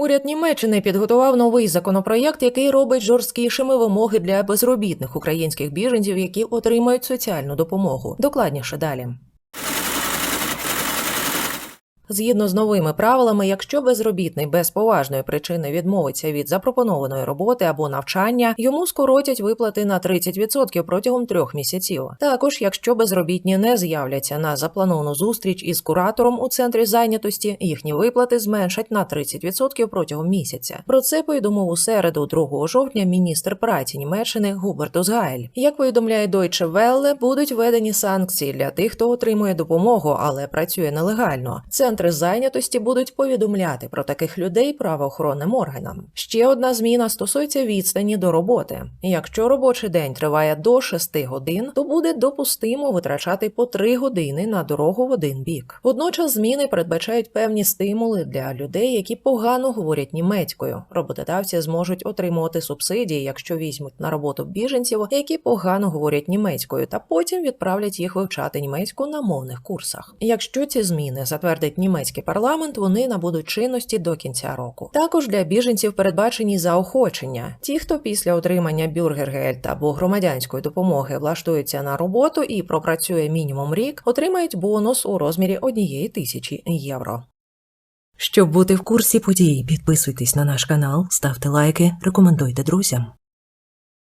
Уряд Німеччини підготував новий законопроєкт, який робить жорсткішими вимоги для безробітних українських біженців, які отримають соціальну допомогу. Докладніше далі. Згідно з новими правилами, якщо безробітний без поважної причини відмовиться від запропонованої роботи або навчання, йому скоротять виплати на 30% протягом трьох місяців. Також, якщо безробітні не з'являться на заплановану зустріч із куратором у центрі зайнятості, їхні виплати зменшать на 30% протягом місяця. Про це повідомив у середу, 2 жовтня, міністр праці Німеччини Губертус Гайль. Як повідомляє Deutsche Welle, будуть введені санкції для тих, хто отримує допомогу, але працює нелегально. Центри зайнятості будуть повідомляти про таких людей правоохоронним органам. Ще одна зміна стосується відстані до роботи. Якщо робочий день триває до 6 годин, то буде допустимо витрачати по 3 години на дорогу в один бік. Водночас зміни передбачають певні стимули для людей, які погано говорять німецькою. Роботодавці зможуть отримувати субсидії, якщо візьмуть на роботу біженців, які погано говорять німецькою, та потім відправлять їх вивчати німецьку на мовних курсах. Якщо ці зміни затвердить німецький парламент, вони набудуть чинності до кінця року. Також для біженців передбачені заохочення. Ті, хто після отримання бюргергельд або громадянської допомоги влаштується на роботу і пропрацює мінімум рік, отримають бонус у розмірі однієї тисячі євро. Щоб бути в курсі подій, підписуйтесь на наш канал, ставте лайки, рекомендуйте друзям.